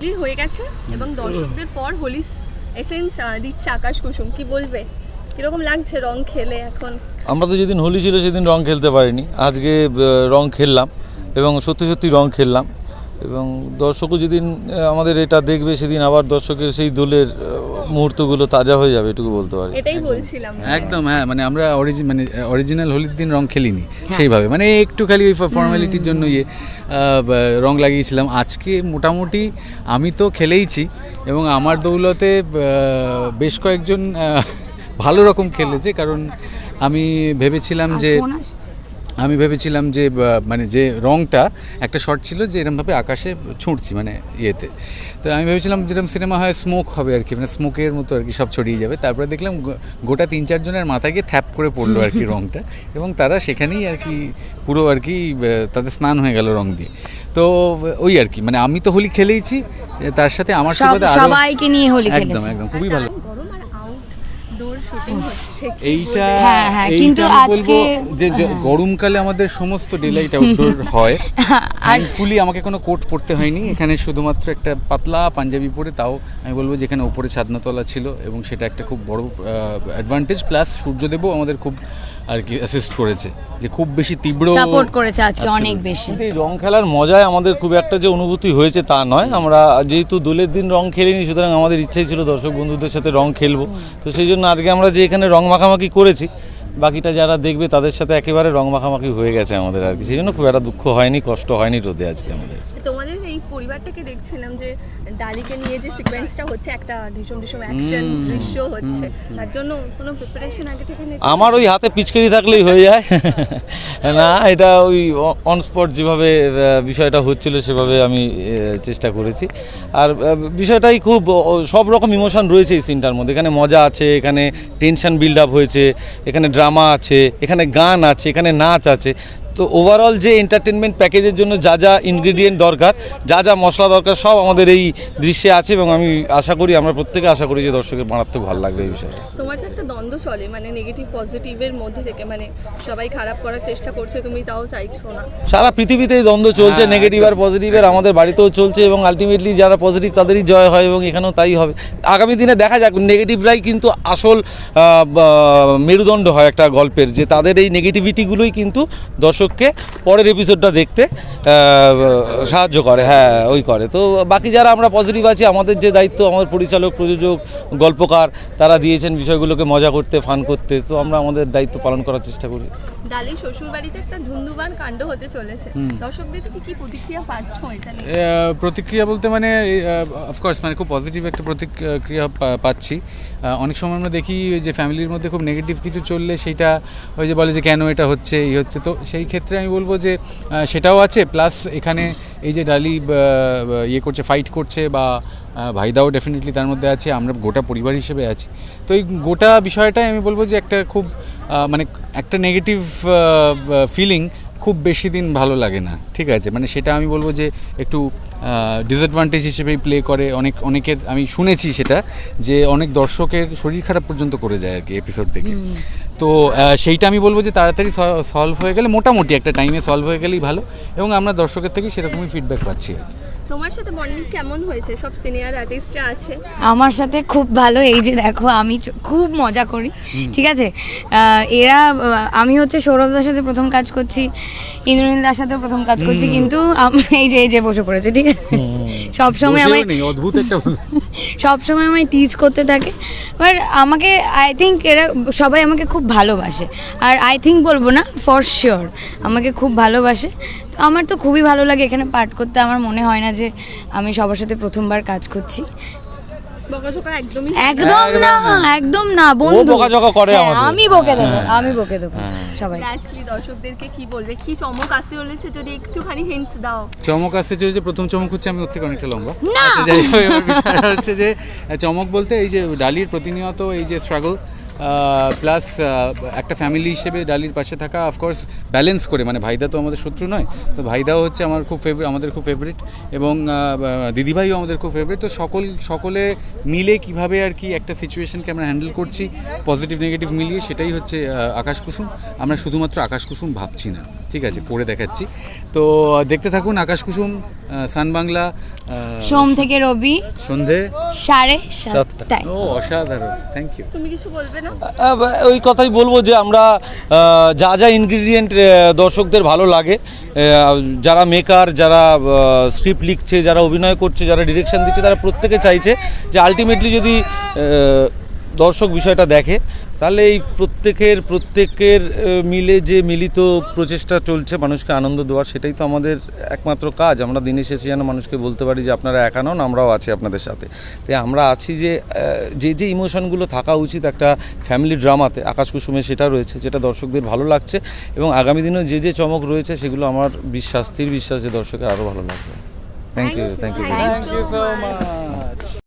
হোলি হয়ে গেছে এবং দর্শকদের পর হোলি এসেন্স দিচ্ছে আকাশ কুসুম। কি বলবে? কীরকম লাগছে রং খেলে এখন? আমরা তো যেদিন হোলি ছিল সেদিন রং খেলতে পারিনি। আজকে রং খেললাম এবং সত্যি সত্যি রং খেললাম। এবং দর্শকও যেদিন আমাদের এটা দেখবে সেদিন আবার দর্শকের সেই দোলের মুহূর্তগুলো তাজা হয়ে যাবে এটুকু বলতে পারি। এটাই বলছিলাম। একদম হ্যাঁ মানে আমরা অরিজিন মানে অরিজিনাল হোলির দিন রং খেলিনি সেইভাবে। মানে একটু খালি ওই ফর্মালিটির জন্য ইয়ে রং লাগিয়েছিলাম। আজকে মোটামুটি আমি তো খেলেইছি এবং আমার দৌলতে বেশ কয়েকজন ভালো রকম খেলেছে কারণ আমি ভেবেছিলাম যে আমি ভেবেছিলাম যে মানে যে রংটা একটা শর্ট ছিল যে এরমভাবে আকাশে ছুঁড়ছি মানে ইয়েতে। তো আমি ভেবেছিলাম যেরকম সিনেমা হয় স্মোক হবে আর কি মানে স্মোকের মতো আর কি সব ছড়িয়ে যাবে। তারপরে দেখলাম গোটা তিন চারজনের মাথায় গিয়ে থ্যাপ করে পড়ল আর কি রংটা। এবং তারা সেখানেই আর কি পুরো আর কি তাদের স্নান হয়ে গেল রং দিয়ে। তো ওই আর কি মানে আমি তো হোলি খেলেইছি তার সাথে আমার সুবাদে সবাইকে নিয়ে হোলি একদম একদম খুবই ভালো গরম আর আউট ডোর শুটিং হচ্ছে কি এইটা হ্যাঁ, হ্যাঁ, এইটা কিন্তু আমি বলব আজকে- যে গরমকালে আমাদের সমস্ত ডেলাইট আউটডোর হয়। আর ফুলি আমাকে কোনো কোট পরতে হয়নি। এখানে শুধুমাত্র একটা পাতলা পাঞ্জাবি পরে তাও আমি বলব যে এখানে ওপরে ছাদনাতলা ছিল এবং সেটা একটা খুব বড় অ্যাডভান্টেজ প্লাস সূর্যদেবও আমাদের খুব আর কি অ্যাসিস্ট করেছে। যে খুব বেশি তীব্র সাপোর্ট করেছে আজকে অনেক. বেশি। এই রং খেলার মজায় আমাদের খুব একটা যে অনুভূতি হয়েছে তা নয়। আমরা যেহেতু দোলের দিন রং খেলিনি সুতরাং আমাদের ইচ্ছাই ছিল দর্শক বন্ধুদের সাথে রং খেলব। তো সেই জন্য আজকে আমরা যে এখানে রং মাখামাখি করেছি বাকিটা যারা দেখবে তাদের সাথে একেবারে রং মাখামাখি হয়ে গেছে আমাদের আর কি। সেই জন্য খুব একটা দুঃখ হয়নি কষ্ট হয়নি রোদে আজকে আমাদের। পরিবারটাকে দেখছিলাম যে ডালিকে নিয়ে যে সিকোয়েন্সটা হচ্ছে একটা ভীষণ ভীষণ অ্যাকশন দৃশ্য হচ্ছে। তার জন্য কোনো প্রিপারেশন আগে থেকে আমার ওই হাতে পিচকারি থাকলেই হয়ে যায়। না এটা ওই অন স্পট যেভাবে বিষয়টা হচ্ছিল সেভাবে আমি চেষ্টা করেছি। আর বিষয়টাই খুব সব রকম ইমোশন রয়েছে এই সিনটার মধ্যে। এখানে মজা আছে এখানে টেনশন বিল্ড আপ হয়েছে এখানে ড্রামা আছে এখানে গান আছে এখানে নাচ আছে। তো ওভারঅল যে এন্টারটেনমেন্ট প্যাকেজের জন্য যা যা ইনগ্রিডিয়েন্ট দরকার যা যা মশলা দরকার সব আমাদের এই দৃশ্যে আছে এবং আমি আশা করি আমরা প্রত্যেকে আশা করি যে দর্শকের মারাত্মক ভালো লাগবে এই বিষয়ে। তোমার তো একটা দ্বন্দ্ব চলে মানে নেগেটিভ পজিটিভের মধ্যে থেকে মানে সবাই খারাপ করার চেষ্টা করছে তুমি তাও চাইছো না। সারা পৃথিবীতেই দ্বন্দ্ব চলছে হ্যাঁ, নেগেটিভ আর পজিটিভের আমাদের বাড়িতেও চলছে এবং আলটিমেটলি যারা পজিটিভ তাদেরই জয় হয় এবং এখানেও তাই হবে। আগামী দিনে দেখা যাক নেগেটিভরাই কিন্তু আসল মেরুদণ্ড হয় একটা গল্পের যে তাদের এই নেগেটিভিটিগুলোই কিন্তু দর্শককে পরের এপিসোডটা দেখতে সাহায্য করে হ্যাঁ ওই করে। তো বাকি যারা আমরা পজিটিভ আছি আমাদের যে দায়িত্ব আমাদের পরিচালক প্রযোজক গল্পকার তারা দিয়েছেন বিষয়গুলোকে মজা করতে ফান করতে তো আমরা আমাদের দায়িত্ব পালন করার চেষ্টা করি। ডালি শ্বশুর বাড়িতে একটা ধুন্দুবার কাণ্ড হতে চলেছে। দর্শকদের থেকে কি প্রতিক্রিয়া পাচ্ছ এটা প্রতিক্রিয়া বলতে মানে অফকোর্স মানে খুব পজিটিভ একটা প্রতিক্রিয়া পা- পাচ্ছি। অনেক সময় আমরা দেখি ওই যে ফ্যামিলির মধ্যে খুব নেগেটিভ কিছু চললে সেইটা ওই যে বলে যে কেন এটা হচ্ছে এই হচ্ছে? তো সেই ক্ষেত্রে আমি বলব যে সেটাও আছে। প্লাস এখানে এই যে ডালি ইয়ে করছে ফাইট করছে বা ভাইদাও ডেফিনেটলি তার মধ্যে আছে। আমরা গোটা পরিবার হিসেবে আছি। তো এই গোটা বিষয়টাই আমি বলব যে একটা খুব মানে একটা নেগেটিভ ফিলিং খুব বেশি দিন ভালো লাগে না ঠিক আছে? মানে সেটা আমি বলব যে একটু ডিসঅ্যাডভান্টেজ হিসেবেই প্লে করে। অনেক অনেকের আমি শুনেছি সেটা যে অনেক দর্শকের শরীর খারাপ পর্যন্ত করে যায় আর কি এপিসোড থেকে তো সেইটা আমি বলব যে তাড়াতাড়ি সলভ হয়ে গেলে মোটামুটি একটা টাইমে সলভ হয়ে গেলেই ভালো। এবং আমরা দর্শকের থেকেই সেরকমই ফিডব্যাক পাচ্ছি আর কি। তোমার সাথে বন্ডিং কেমন হয়েছে? সব সিনিয়র আর্টিস্টরা আছে। আমার সাথে খুব ভালো এই যে দেখো আমি চ- খুব মজা করি ঠিক আছে? আহ, এরা আমি হচ্ছে সৌরভদার সাথে প্রথম কাজ করছি ইন্দ্রনীলদার সাথে প্রথম কাজ করছি কিন্তু আম- এই যে এই যে বসে পড়েছে ঠিক আছে? সবসময় আমি অদ্ভুত একটা সব সময় আমায় টিজ করতে থাকে। বাট আমাকে আই থিঙ্ক এরা সবাই আমাকে খুব ভালোবাসে। আর আই থিঙ্ক বলব না ফর শিওর আমাকে খুব ভালোবাসে। তো আমার তো খুবই ভালো লাগে এখানে পাঠ করতে। আমার মনে হয় না যে আমি সবার সাথে প্রথমবার কাজ করছি। বকাঝকা একদমই একদম না একদম না। বন্ধু। বকাঝকা করে আমাদের। আমি বকে দেবো আমি বকে দেবো সবাই। লাস্টলি দর্শকদেরকে কি বলবে? কি চমক আসতে চলেছে? যদি একটুখানি হিন্টস দাও। চমক আসতে চলেছে প্রথম চমক হচ্ছে আমি ওর থেকে অনেকটা লম্বা। না। আচ্ছা, হচ্ছে যে চমক বলতে এই যে ডালির প্রতিনিয়ত এই যে স্ট্রাগল প্লাস একটা ফ্যামিলি হিসেবে ডালির পাশে থাকা অফকোর্স ব্যালেন্স করে মানে ভাইদা তো আমাদের শত্রু নয়, তো ভাইদাও হচ্ছে আমার খুব ফেভারিট আমাদের খুব ফেভারিট এবং দিদিভাইও আমাদের খুব ফেভারিট তো সকল, সকলে মিলে কীভাবে আর কি একটা সিচুয়েশনকে আমরা হ্যান্ডেল করছি পজিটিভ নেগেটিভ মিলিয়ে, সেটাই হচ্ছে আকাশ কুসুম। আমরা শুধুমাত্র আকাশ কুসুম ভাবছি না। ঠিক আছে করে দেখাচ্ছি। তো দেখতে থাকুন আকাশ কুসুম সান বাংলা সোম থেকে রবি সন্ধে সাড়ে। সাতটায়। ও অসাধারণ থ্যাংক ইউ তুমি কিছু বলবে না? ওই কথাই বলব যে আমরা যা যা ইনগ্রিডিয়েন্ট দর্শকদের ভালো লাগে যারা মেকার যারা স্ক্রিপ্ট লিখছে যারা অভিনয় করছে যারা ডিরেকশন দিচ্ছে তারা প্রত্যেকে চাইছে যে আলটিমেটলি যদি দর্শক বিষয়টা দেখে। তাহলে এই প্রত্যেকের প্রত্যেকের মিলে যে মিলিত প্রচেষ্টা চলছে মানুষকে আনন্দ দেওয়ার সেটাই তো আমাদের একমাত্র কাজ। আমরা দিনে শেষে যেন মানুষকে বলতে পারি যে আপনারা একা নন আমরাও আছি আপনাদের সাথে। তাই আমরা আছি যে যে যে ইমোশনগুলো থাকা উচিত একটা ফ্যামিলি ড্রামাতে আকাশ কুসুমে সেটা রয়েছে যেটা দর্শকদের ভালো লাগছে এবং আগামী দিনেও যে যে চমক রয়েছে সেগুলো আমার বিশ্বাস স্থির বিশ্বাস যে দর্শকের আরও ভালো লাগবে। Thank you thank you Thank you so much.